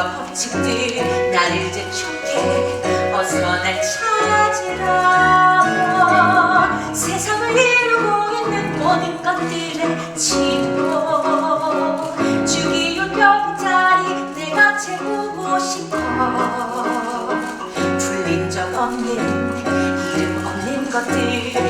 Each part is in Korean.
원리와 법칙들 나를 재촉해 어서 날 찾으라 세상을 이루고 있는 모든 것들의 지도 주기운 벽자리 내가 채우고 싶어. 불린 적 없는 이름 없는 것들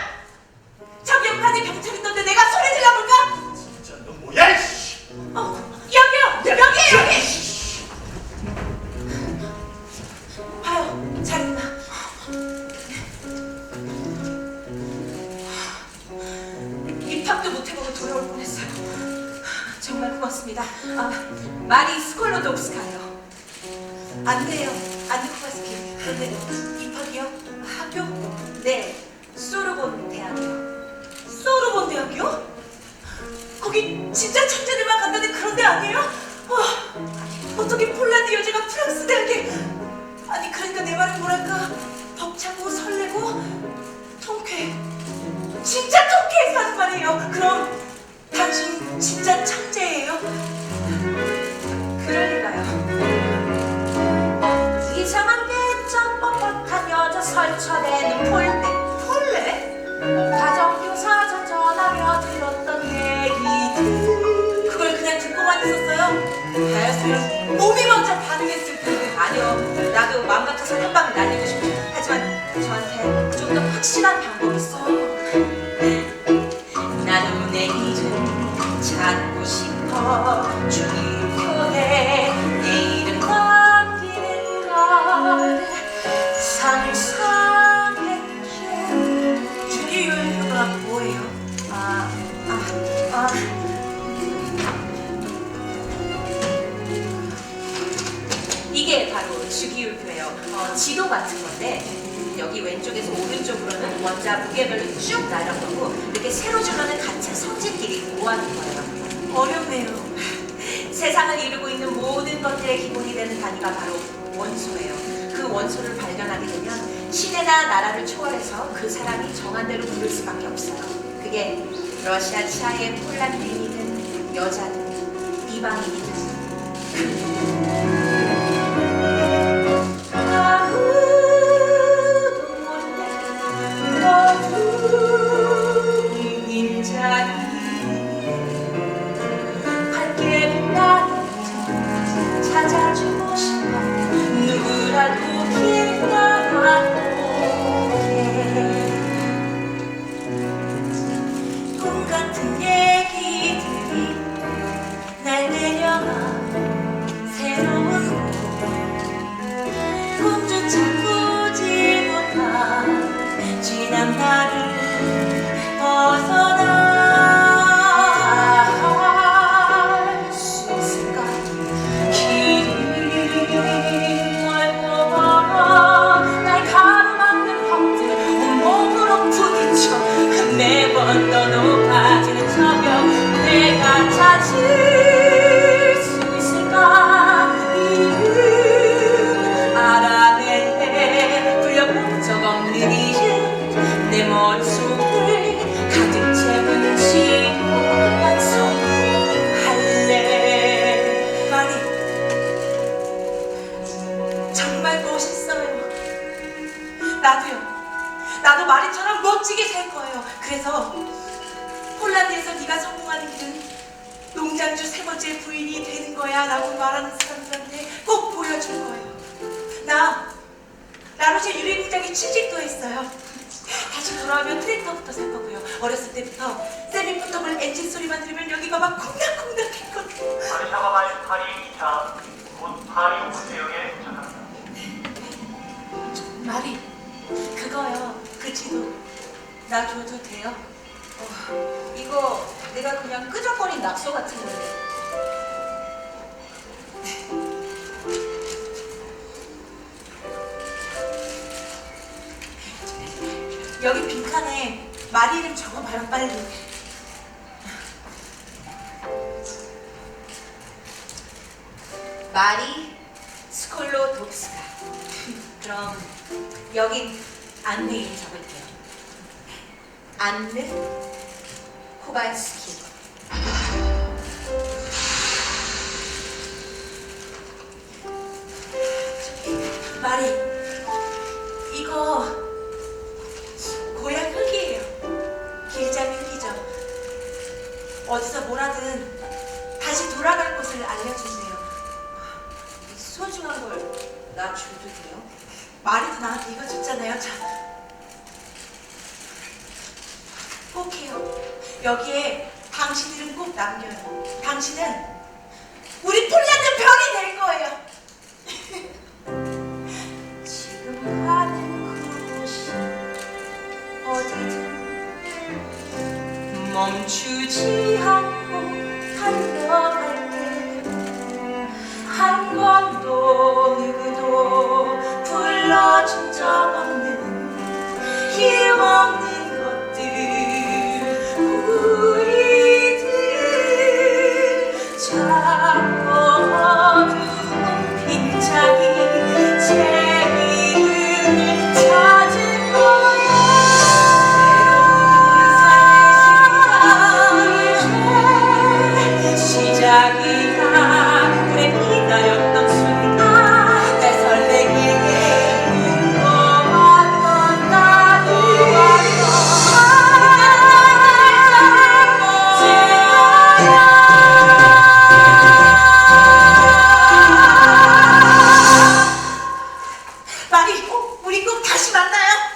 고맙습니다. 아, 마리 스콜로독스카요. 안 돼요. 안 듣고 갔을게요. 그런데 입학이요? 학교? 네, 소르본 대학이요. 소르본 대학이요? 거기 진짜 천재들만 간다는 그런 데 아니에요? 와, 어떻게 폴란드 여자가 프랑스 대학에 아니 그러니까 내 말은 뭐랄까 벅차고 설레고 통쾌 진짜 통쾌해서 하는 말이에요 그럼 당신 진짜 천 여자 설쳐대 어, 지도 같은 건데 여기 왼쪽에서 오른쪽으로는 원자 무게별로 쭉 나눠가고 이렇게 세로 줄로는 같은 성질끼리 모아둔 거예요. 어렵네요. 세상을 이루고 있는 모든 것들의 기본이 되는 단위가 바로 원소예요. 그 원소를 발견하게 되면 시대나 나라를 초월해서 그 사람이 정한 대로 부를 수밖에 없어요. 그게 러시아 치아의 폴란드인이든 여자든 이방인이든 정말 멋있어요 나도요 나도 마리처럼 멋지게 살 거예요 그래서 폴란드에서 네가 성공하는 길은 농장주 세 번째 부인이 되는 거야 라고 말하는 사람들한테 꼭 보여줄 거예요 나 라루시 유리공장에 취직도 했어요 다시 돌아오면 트랙터부터 살 거고요. 어렸을 때부터 세미포터블 엔진 소리만 들으면 여기가 막 콩닥콩닥 했거든요. 와르샤와 파리 2차 곧 파리 우주역에 도착합니다. 말이 그거요. 그 지도 나 줘도 돼요? 어, 이거 내가 그냥 끄적거린 낙서 같은 건데. 여기 빈칸에 마리 이름 적어봐요 빨리. 마리 스콜로독스카. 그럼 여긴 안내 이름 적을게요. 안느 코발스키. 마리, 이거 고향 흙이에요. 길잡이 흙이죠. 어디서 뭐라든 다시 돌아갈 곳을 알려주세요. 이 소중한 걸 나 줘도 돼요? 마리도 나한테 이거 줬잖아요. 자, 꼭 해요. 여기에 당신 이름 꼭 남겨요. 당신은 우리 폴란드 별이 될 거예요. 지금 가는 그곳이 어디든 멈추지 않고 많이 꼭 우리 꼭 다시 만나요.